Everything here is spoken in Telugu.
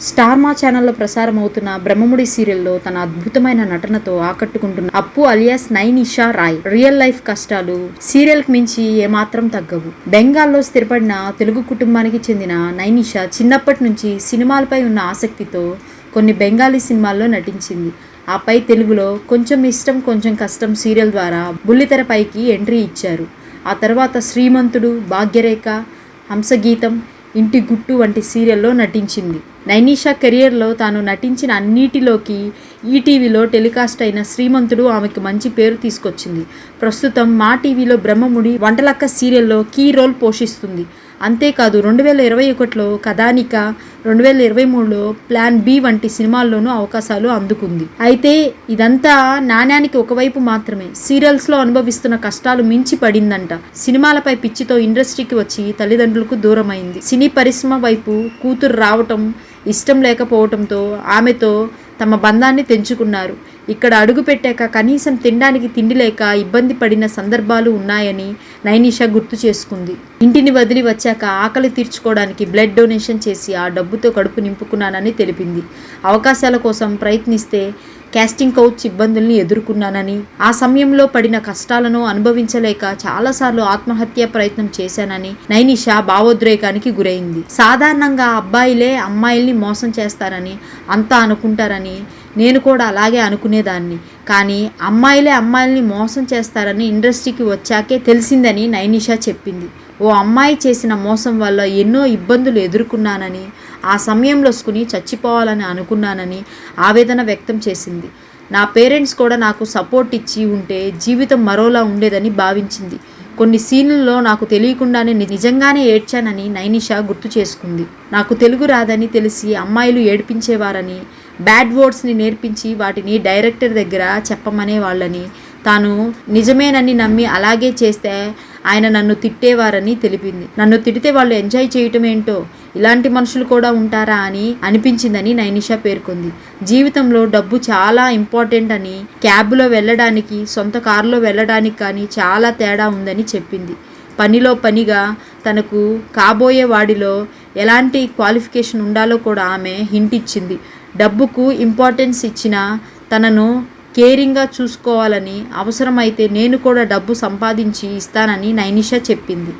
స్టార్ మా ఛానల్లో ప్రసారం అవుతున్న బ్రహ్మముడి సీరియల్లో తన అద్భుతమైన నటనతో ఆకట్టుకుంటున్న Appu alias Nainisha Roy. Real life కష్టాలు సీరియల్కి మించి ఏమాత్రం తగ్గవు. బెంగాల్లో స్థిరపడిన తెలుగు కుటుంబానికి చెందిన నైనిషా చిన్నప్పటి నుంచి సినిమాలపై ఉన్న ఆసక్తితో కొన్ని బెంగాలీ సినిమాల్లో నటించింది. ఆపై తెలుగులో కొంచెం ఇష్టం కొంచెం కష్టం సీరియల్ ద్వారా బుల్లితెరపైకి ఎంట్రీ ఇచ్చారు. ఆ తర్వాత శ్రీమంతుడు భాగ్యరేఖ హంసగీతం ఇంటి గుట్టు వంటి సీరియల్లో నటించింది. నైనిషా కెరియర్లో తాను నటించిన అన్నిటిలోకి ఈటీవీలో టెలికాస్ట్ అయిన శ్రీమంతుడు ఆమెకు మంచి పేరు తీసుకొచ్చింది. ప్రస్తుతం మా టీవీలో బ్రహ్మముడి వంటలక్క సీరియల్లో కీ రోల్ పోషిస్తుంది. అంతేకాదు రెండు వేల ఇరవై ఒకటిలో కథానిక రెండు వేల ఇరవై మూడులో ప్లాన్ బి వంటి సినిమాల్లోనూ అవకాశాలు అందుకుంది. అయితే ఇదంతా నాణ్యానికి ఒకవైపు మాత్రమే. సీరియల్స్లో అనుభవిస్తున్న కష్టాలు మించి పడిందంట. సినిమాలపై పిచ్చితో ఇండస్ట్రీకి వచ్చి తల్లిదండ్రులకు దూరమైంది. సినీ పరిశ్రమ వైపు కూతురు రావటం ఇష్టం లేకపోవటంతో ఆమెతో తమ బంధాన్ని తెంచుకున్నారు. ఇక్కడ అడుగు పెట్టాక కనీసం తినడానికి తిండి లేక ఇబ్బంది పడిన సందర్భాలు ఉన్నాయని నైనిషా గుర్తు చేసుకుంది. ఇంటిని వదిలి వచ్చాక ఆకలి తీర్చుకోవడానికి బ్లడ్ డొనేషన్ చేసి ఆ డబ్బుతో కడుపు నింపుకున్నానని తెలిపింది. అవకాశాల కోసం ప్రయత్నిస్తే క్యాస్టింగ్ కౌచ్ ఇబ్బందుల్ని ఎదుర్కొన్నానని ఆ సమయంలో పడిన కష్టాలను అనుభవించలేక చాలాసార్లు ఆత్మహత్య ప్రయత్నం చేశానని నైనిషా భావోద్రేకానికి గురైంది. సాధారణంగా అబ్బాయిలే అమ్మాయిల్ని మోసం చేస్తారని అంతా అనుకుంటారని నేను కూడా అలాగే అనుకునేదాన్ని. కానీ అమ్మాయిలే అమ్మాయిల్ని మోసం చేస్తారని ఇండస్ట్రీకి వచ్చాకే తెలిసిందని నైనిషా చెప్పింది. ఓ అమ్మాయి చేసిన మోసం వల్ల ఎన్నో ఇబ్బందులు ఎదుర్కొన్నానని ఆ సమయంలో స్కుని చచ్చిపోవాలని అనుకున్నానని ఆవేదన వ్యక్తం చేసింది. నా పేరెంట్స్ కూడా నాకు సపోర్ట్ ఇచ్చి ఉంటే జీవితం మరోలా ఉండేదని భావించింది. కొన్ని సీన్లలో నాకు తెలియకుండానే నిజంగానే ఏడ్చానని నైనిషా గుర్తు చేసుకుంది. నాకు తెలుగు రాదని తెలిసి అమ్మాయిలు ఏడిపించేవారని బ్యాడ్ వర్డ్స్ని నేర్పించి వాటిని డైరెక్టర్ దగ్గర చెప్పమనే వాళ్ళని తాను నిజమేనని నమ్మి అలాగే చేస్తే ఆయన నన్ను తిట్టేవారని తెలిపింది. నన్ను తిడితే వాళ్ళు ఎంజాయ్ చేయటం ఏంటో ఇలాంటి మనుషులు కూడా ఉంటారా అని అనిపించిందని నైనిషా పేర్కొంది. జీవితంలో డబ్బు చాలా ఇంపార్టెంట్ అని క్యాబ్లో వెళ్ళడానికి సొంత కారులో వెళ్ళడానికి కానీ చాలా తేడా ఉందని చెప్పింది. పనిలో పనిగా తనకు కాబోయే వాడిలో ఎలాంటి క్వాలిఫికేషన్ ఉండాలో కూడా ఆమె హింట్ ఇచ్చింది. డబ్బుకు ఇంపార్టెన్స్ ఇచ్చిన తనను కేరింగ్గా చూసుకోవాలని అవసరమైతే నేను కూడా డబ్బు సంపాదించి ఇస్తానని నైనిషా చెప్పింది.